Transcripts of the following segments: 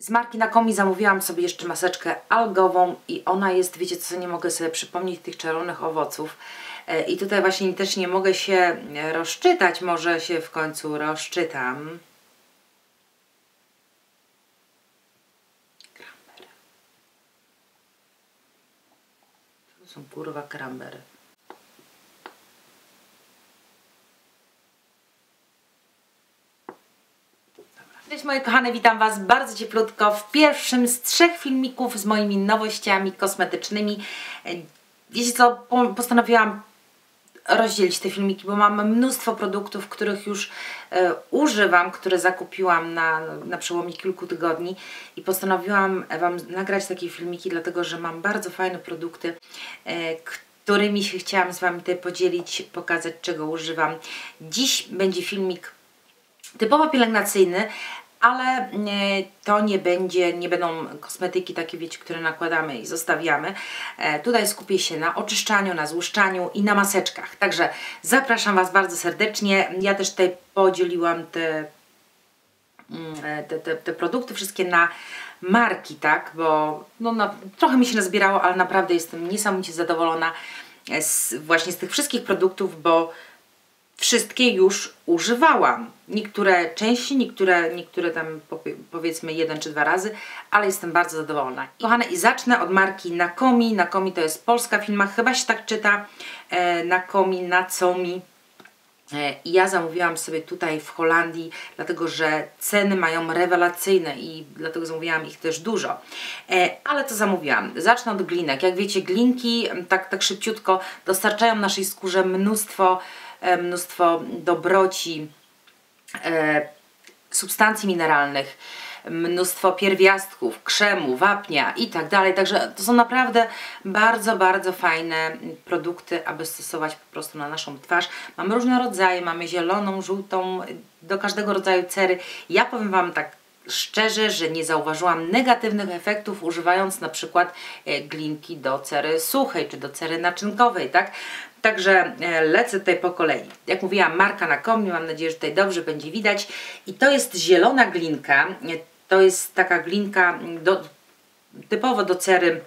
Z marki Nakomi zamówiłam sobie jeszcze maseczkę algową i ona jest, wiecie co, nie mogę sobie przypomnieć tych czerwonych owoców. E, I tutaj właśnie też nie mogę się rozczytać, może się w końcu rozczytam. Krambery. To są kurwa krambery. Cześć moje kochane, witam Was bardzo cieplutko w pierwszym z trzech filmików z moimi nowościami kosmetycznymi. Wiecie co, postanowiłam rozdzielić te filmiki, bo mam mnóstwo produktów, których już e, używam, które zakupiłam na, na przełomie kilku tygodni i postanowiłam Wam nagrać takie filmiki, dlatego że mam bardzo fajne produkty, e, którymi się chciałam z Wami podzielić, pokazać czego używam. Dziś będzie filmik typowo pielęgnacyjny, ale to nie będzie, nie będą kosmetyki takie, wiecie, które nakładamy i zostawiamy. E, tutaj skupię się na oczyszczaniu, na złuszczaniu i na maseczkach. Także zapraszam Was bardzo serdecznie. Ja też tutaj podzieliłam te, mm, e, te, te, te produkty wszystkie na marki, tak, bo no, trochę mi się nazbierało, ale naprawdę jestem niesamowicie zadowolona z, właśnie z tych wszystkich produktów, bo wszystkie już używałam. Niektóre części, niektóre, niektóre tam powiedzmy jeden czy dwa razy, ale jestem bardzo zadowolona. Kochane, i zacznę od marki Nakomi. Nakomi to jest polska firma, chyba się tak czyta. E, Nakomi, Nacomi. E, ja zamówiłam sobie tutaj w Holandii, dlatego że ceny mają rewelacyjne i dlatego zamówiłam ich też dużo. E, ale to zamówiłam. Zacznę od glinek. Jak wiecie, glinki tak, tak szybciutko dostarczają naszej skórze mnóstwo mnóstwo dobroci, e, substancji mineralnych, mnóstwo pierwiastków, krzemu, wapnia i tak dalej. Także to są naprawdę bardzo, bardzo fajne produkty, aby stosować po prostu na naszą twarz. Mamy różne rodzaje, mamy zieloną, żółtą, do każdego rodzaju cery. Ja powiem Wam tak szczerze, że nie zauważyłam negatywnych efektów używając na przykład e, glinki do cery suchej czy do cery naczynkowej, tak? Także e, lecę tutaj po kolei. Jak mówiłam, marka na komni, mam nadzieję, że tutaj dobrze będzie widać. I to jest zielona glinka. E, to jest taka glinka do, typowo do cery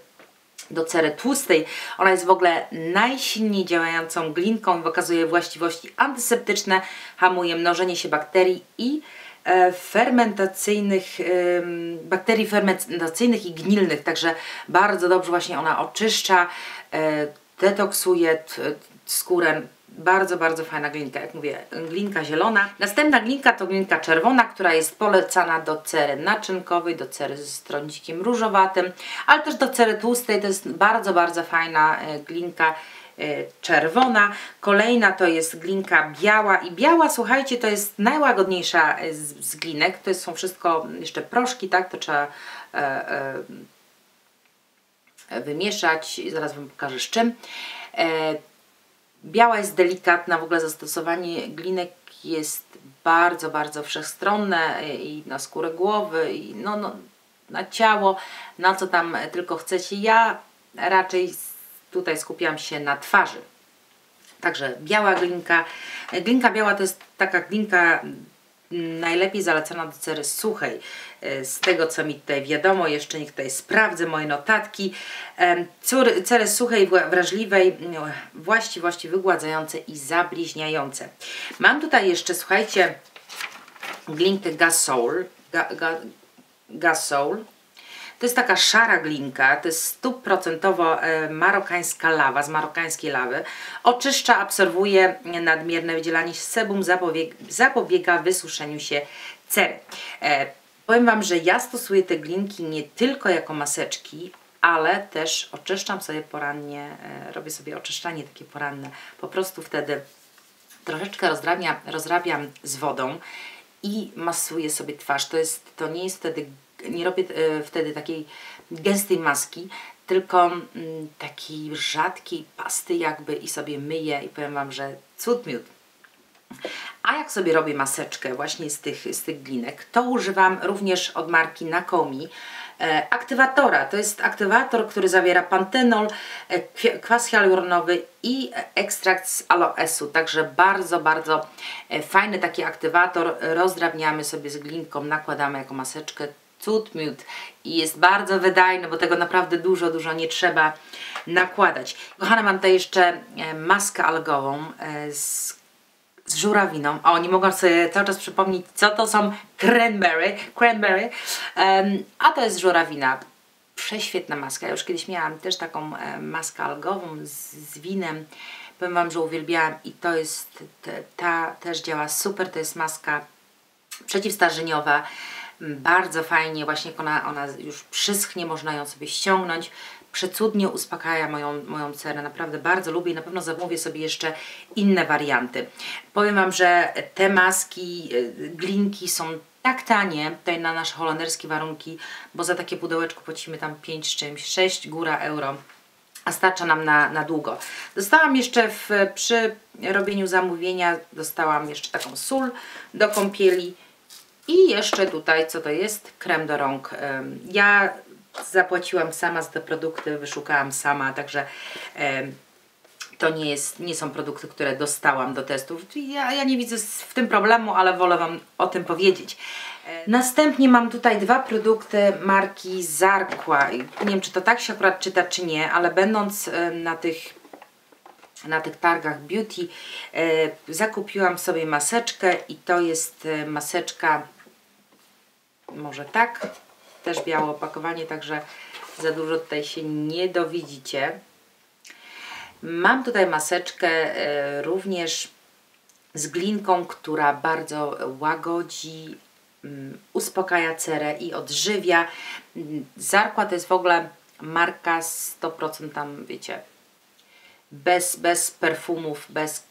do cery tłustej. Ona jest w ogóle najsilniej działającą glinką i okazuje właściwości antyseptyczne, hamuje mnożenie się bakterii i fermentacyjnych, bakterii fermentacyjnych i gnilnych, także bardzo dobrze właśnie ona oczyszcza, detoksuje skórę. Bardzo, bardzo fajna glinka, jak mówię, glinka zielona. Następna glinka to glinka czerwona, która jest polecana do cery naczynkowej, do cery z trądzikiem różowatym, ale też do cery tłustej. To jest bardzo, bardzo fajna e, glinka e, czerwona. Kolejna to jest glinka biała i biała, słuchajcie, to jest najłagodniejsza z, z glinek. To są wszystko jeszcze proszki, tak? To trzeba e, e, wymieszać zaraz Wam pokażę z czym. E, biała jest delikatna, w ogóle zastosowanie glinek jest bardzo, bardzo wszechstronne e, i na skórę głowy, i no, no, na ciało, na co tam tylko chcecie. Ja raczej tutaj skupiam się na twarzy. Także biała glinka. E, glinka biała to jest taka glinka najlepiej zalecana do cery suchej. E, z tego co mi tutaj wiadomo, jeszcze niech tutaj sprawdzę moje notatki. Cery suchej, wrażliwej, no, właściwości wygładzające i zabliźniające. Mam tutaj jeszcze, słuchajcie, glinkę Gasol. Ga, ga, Gasol. To jest taka szara glinka, to jest stuprocentowo e, marokańska lawa, z marokańskiej lawy. Oczyszcza, absorbuje nadmierne wydzielanie sebum, zapobiega, wysuszeniu się cery. E, powiem Wam, że ja stosuję te glinki nie tylko jako maseczki, ale też oczyszczam sobie porannie, e, robię sobie oczyszczanie takie poranne. Po prostu wtedy troszeczkę rozrabiam, rozrabiam z wodą i masuję sobie twarz. To, jest, to nie jest wtedy nie robię e, wtedy takiej gęstej maski, tylko mm, takiej rzadkiej pasty jakby i sobie myję i powiem Wam, że cud miód. A jak sobie robię maseczkę właśnie z tych, z tych glinek, to używam również od marki Nakomi e, aktywatora. To jest aktywator, który zawiera pantenol, e, kwas hialuronowy i ekstrakt z aloesu. Także bardzo, bardzo e, fajny taki aktywator. Rozdrabniamy sobie z glinką, nakładamy jako maseczkę cud miód i jest bardzo wydajny, bo tego naprawdę dużo, dużo nie trzeba nakładać. Kochane, mam tutaj jeszcze e, maskę algową e, z, z żurawiną. O, nie mogłam sobie cały czas przypomnieć, co to są cranberry, cranberry, um, a to jest żurawina. Prześwietna maska. Ja już kiedyś miałam też taką e, maskę algową z, z winem. Powiem Wam, że uwielbiałam i to jest, ta też działa super, to jest maska przeciwstarzeniowa, bardzo fajnie, właśnie jak ona, ona już przyschnie, można ją sobie ściągnąć, przecudnie uspokaja moją, moją cerę, naprawdę bardzo lubię i na pewno zamówię sobie jeszcze inne warianty. Powiem Wam, że te maski, y, glinki są tak tanie, tutaj na nasze holenderskie warunki, bo za takie pudełeczko płacimy tam 5 z czymś, 6 góra euro a starcza nam na, na długo. Dostałam jeszcze w, przy robieniu zamówienia, dostałam jeszcze taką sól do kąpieli i jeszcze tutaj, co to jest? Krem do rąk. Ja zapłaciłam sama za te produkty, wyszukałam sama, także to nie, jest, nie są produkty, które dostałam do testów. Ja, ja nie widzę w tym problemu, ale wolę Wam o tym powiedzieć. Następnie mam tutaj dwa produkty marki Zarkła. Nie wiem, czy to tak się akurat czyta, czy nie, ale będąc na tych na tych targach beauty zakupiłam sobie maseczkę i to jest maseczka może tak, też białe opakowanie, także za dużo tutaj się nie dowidzicie. Mam tutaj maseczkę e, również z glinką, która bardzo łagodzi, mm, uspokaja cerę i odżywia. Mm, Zarkła to jest w ogóle marka 100% tam, wiecie, bez, bez perfumów, bez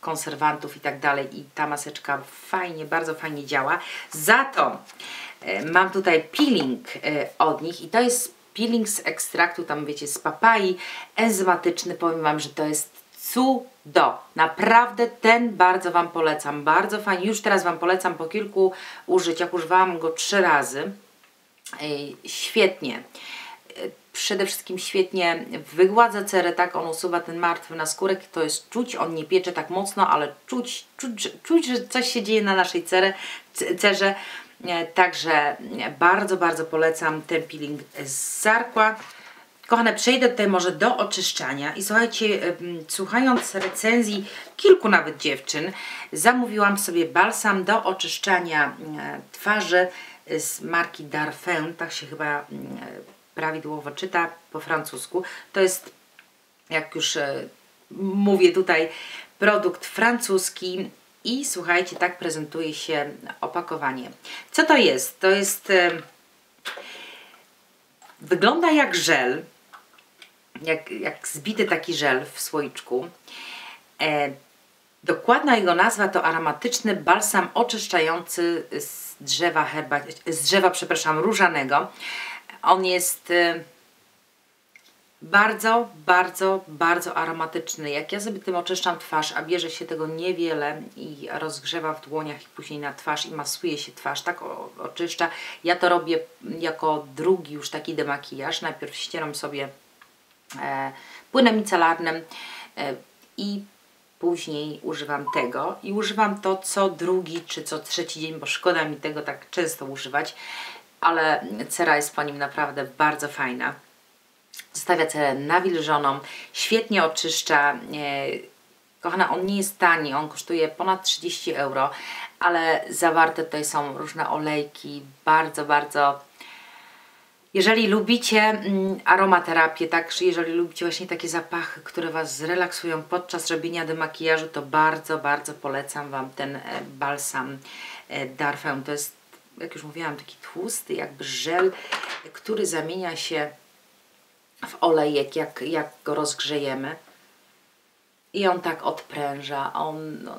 konserwantów i tak dalej. I ta maseczka fajnie, bardzo fajnie działa. Za to e, mam tutaj peeling e, od nich. I to jest peeling z ekstraktu, tam wiecie, z papai, enzymatyczny, powiem Wam, że to jest cudo. Naprawdę ten bardzo Wam polecam, bardzo fajnie, już teraz Wam polecam po kilku użyciach, używałam go trzy razy, świetnie przede wszystkim świetnie wygładza cerę, tak, on usuwa ten martwy naskórek, to jest czuć, on nie piecze tak mocno, ale czuć, czuć, czuć że coś się dzieje na naszej cerze, e, także bardzo, bardzo polecam ten peeling z Zarkła. Kochane, przejdę tutaj może do oczyszczania. I słuchajcie, słuchając recenzji kilku nawet dziewczyn, zamówiłam sobie balsam do oczyszczania e, twarzy z marki Darphin, tak się chyba prawidłowo czyta po francusku. To jest, jak już e, mówię tutaj, produkt francuski i słuchajcie, tak prezentuje się opakowanie. Co to jest? To jest... E, wygląda jak żel, jak, jak zbity taki żel w słoiczku. E, dokładna jego nazwa to aromatyczny balsam oczyszczający z drzewa herba, z drzewa, przepraszam, różanego. On jest y, bardzo, bardzo, bardzo aromatyczny. Jak ja sobie tym oczyszczam twarz, a bierze się tego niewiele i rozgrzewa w dłoniach i później na twarz i masuje się twarz, tak oczyszcza. Ja to robię jako drugi już taki demakijaż. Najpierw ścieram sobie e, płynem micelarnym e, i później używam tego i używam to co drugi czy co trzeci dzień, bo szkoda mi tego tak często używać ale cera jest po nim naprawdę bardzo fajna. Zostawia cerę nawilżoną, świetnie oczyszcza. E, kochana, on nie jest tani, on kosztuje ponad 30 euro, ale zawarte tutaj są różne olejki, bardzo, bardzo jeżeli lubicie mm, aromaterapię, tak, jeżeli lubicie właśnie takie zapachy, które Was zrelaksują podczas robienia demakijażu, to bardzo, bardzo polecam Wam ten e, balsam e, Darfem. To jest jak już mówiłam, taki tłusty, jakby żel, który zamienia się w olejek, jak, jak go rozgrzejemy. I on tak odpręża. On no,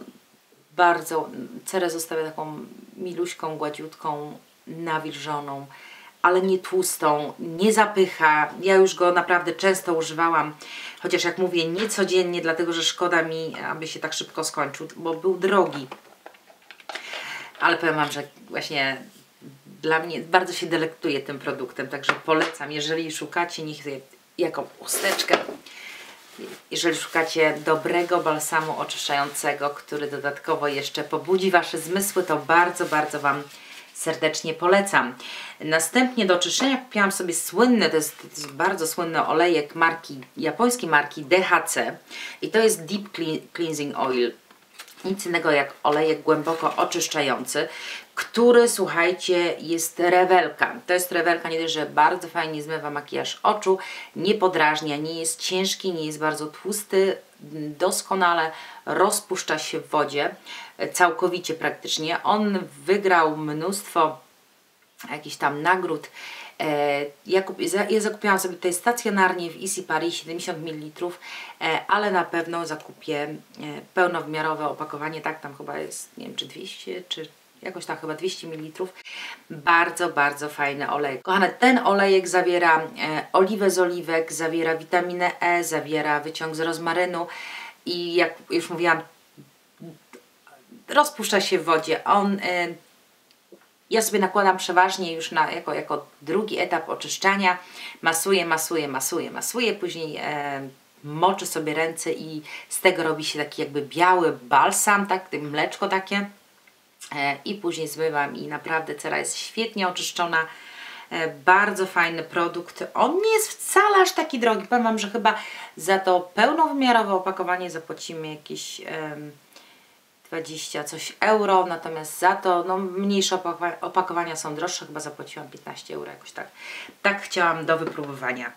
bardzo, cerę zostawia taką miluśką, gładziutką, nawilżoną, ale nie tłustą, nie zapycha. Ja już go naprawdę często używałam, chociaż jak mówię, nie codziennie, dlatego że szkoda mi, aby się tak szybko skończył, bo był drogi ale powiem Wam, że właśnie dla mnie bardzo się delektuję tym produktem, także polecam, jeżeli szukacie, niech jako chusteczkę, jeżeli szukacie dobrego balsamu oczyszczającego, który dodatkowo jeszcze pobudzi Wasze zmysły, to bardzo, bardzo Wam serdecznie polecam. Następnie do czyszczenia kupiłam sobie słynny, to jest, to jest bardzo słynny olejek marki, japońskiej marki DHC i to jest Deep Cleansing Oil nic innego jak olejek głęboko oczyszczający, który słuchajcie jest rewelka. To jest rewelka nie dość, że bardzo fajnie zmywa makijaż oczu, nie podrażnia, nie jest ciężki, nie jest bardzo tłusty, doskonale rozpuszcza się w wodzie, całkowicie praktycznie. On wygrał mnóstwo jakichś tam nagród ja, kup, ja zakupiłam sobie tutaj stacjonarnie w Easy Paris 70 ml, e, ale na pewno zakupię e, pełnowymiarowe opakowanie, tak tam chyba jest, nie wiem czy 200 czy jakoś tak chyba 200 ml. Bardzo, bardzo fajny olej. Kochane, ten olejek zawiera oliwę z oliwek, zawiera witaminę E, zawiera wyciąg z rozmarynu i jak już mówiłam, rozpuszcza się w wodzie. On ja sobie nakładam przeważnie już na, jako, jako drugi etap oczyszczania. Masuję, masuję, masuję, masuję. Później e, moczę sobie ręce i z tego robi się taki jakby biały balsam, tak, mleczko takie. E, I później zmywam i naprawdę cera jest świetnie oczyszczona. E, bardzo fajny produkt. On nie jest wcale aż taki drogi. Powiem Wam, że chyba za to pełnowymiarowe opakowanie zapłacimy jakieś... E, 20 coś euro, natomiast za to no, mniejsze opakowania są droższe, chyba zapłaciłam 15 euro jakoś tak. Tak chciałam do wypróbowania.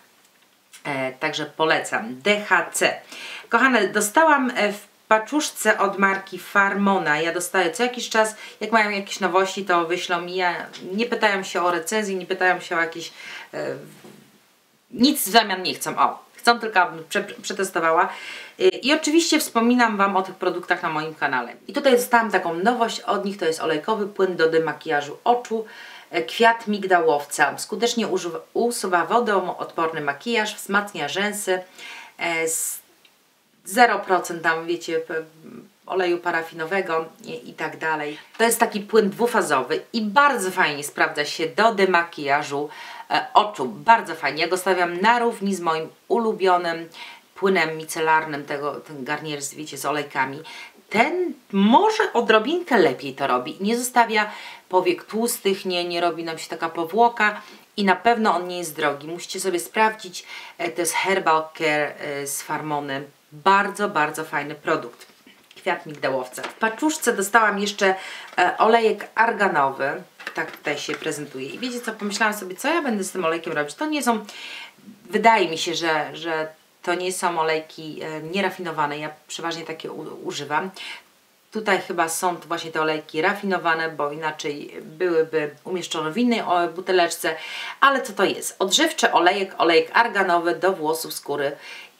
E, także polecam. DHC. Kochane, dostałam e, w paczuszce od marki Farmona. Ja dostaję co jakiś czas, jak mają jakieś nowości, to wyślą mi. Ja, nie pytają się o recenzji, nie pytają się o jakieś... E, nic w zamian nie chcą. O, chcą tylko, abym prze, przetestowała. Y, I oczywiście wspominam Wam o tych produktach na moim kanale. I tutaj dostałam taką nowość od nich, to jest olejkowy płyn do demakijażu oczu, e, kwiat migdałowca. Skutecznie usuwa wodoodporny makijaż, wzmacnia rzęsy, 0% e, tam wiecie oleju parafinowego i, i, tak dalej. To jest taki płyn dwufazowy i bardzo fajnie sprawdza się do demakijażu oczu. Bardzo fajnie. Ja go stawiam na równi z moim ulubionym płynem micelarnym, tego, ten garnier wiecie, z olejkami. Ten może odrobinkę lepiej to robi. Nie zostawia powiek tłustych, nie, nie robi nam się taka powłoka i na pewno on nie jest drogi. Musicie sobie sprawdzić. E, to jest Herbal Care e, z Farmony. Bardzo, bardzo fajny produkt kwiat migdałowca. W paczuszce dostałam jeszcze e, olejek arganowy. Tak tutaj się prezentuje. I wiecie co, pomyślałam sobie, co ja będę z tym olejkiem robić. To nie są, wydaje mi się, że, że to nie są olejki e, nierafinowane. Ja przeważnie takie używam. Tutaj chyba są właśnie te olejki rafinowane, bo inaczej byłyby umieszczone w innej buteleczce. Ale co to jest? Odżywczy olejek, olejek arganowy do włosów, skóry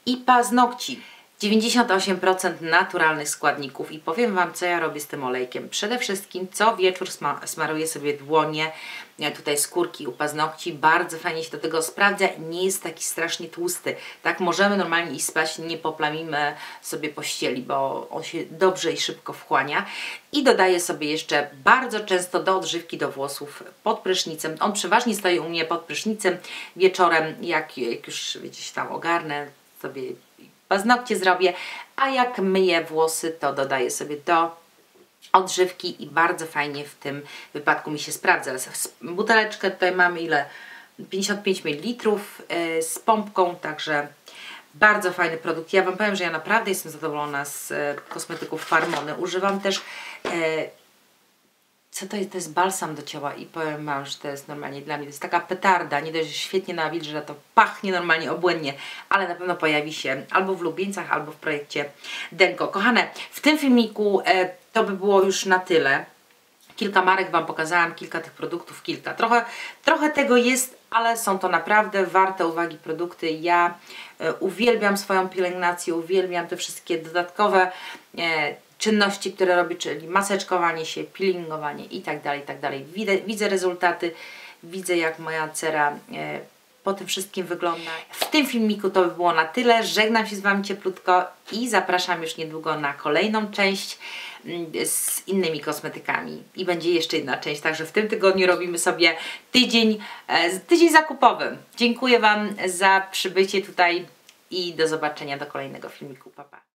i paznokci. 98% naturalnych składników i powiem Wam, co ja robię z tym olejkiem. Przede wszystkim co wieczór smaruję sobie dłonie, e, tutaj skórki u paznokci, bardzo fajnie się do tego sprawdza nie jest taki strasznie tłusty. Tak możemy normalnie iść spać, nie poplamimy sobie pościeli, bo on się dobrze i szybko wchłania. I dodaję sobie jeszcze bardzo często do odżywki do włosów pod prysznicem. On przeważnie stoi u mnie pod prysznicem wieczorem, jak, jak już wiecie, tam ogarnę, sobie paznokcie zrobię, a jak myję włosy, to dodaję sobie do odżywki i bardzo fajnie w tym wypadku mi się sprawdza. Buteleczkę tutaj mamy ile? 55 ml e, z pompką, także bardzo fajny produkt. Ja Wam powiem, że ja naprawdę jestem zadowolona z e, kosmetyków Farmony. Używam też e, co to jest? To jest balsam do ciała i powiem Wam, że to jest normalnie dla mnie, to jest taka petarda, nie dość, że świetnie że to pachnie normalnie obłędnie, ale na pewno pojawi się albo w Lubieńcach, albo w projekcie Denko. Kochane, w tym filmiku e, to by było już na tyle. Kilka marek Wam pokazałam, kilka tych produktów, kilka. Trochę, trochę tego jest, ale są to naprawdę warte uwagi produkty. Ja e, uwielbiam swoją pielęgnację, uwielbiam te wszystkie dodatkowe e, czynności, które robi, czyli maseczkowanie się, peelingowanie i tak dalej, i tak. Widzę, widzę rezultaty, widzę jak moja cera e, po tym wszystkim wygląda. W tym filmiku to by było na tyle. Żegnam się z Wami cieplutko i zapraszam już niedługo na kolejną część mm, z innymi kosmetykami. I będzie jeszcze jedna część, także w tym tygodniu robimy sobie tydzień, e, tydzień zakupowy. Dziękuję Wam za przybycie tutaj i do zobaczenia do kolejnego filmiku. Pa, pa.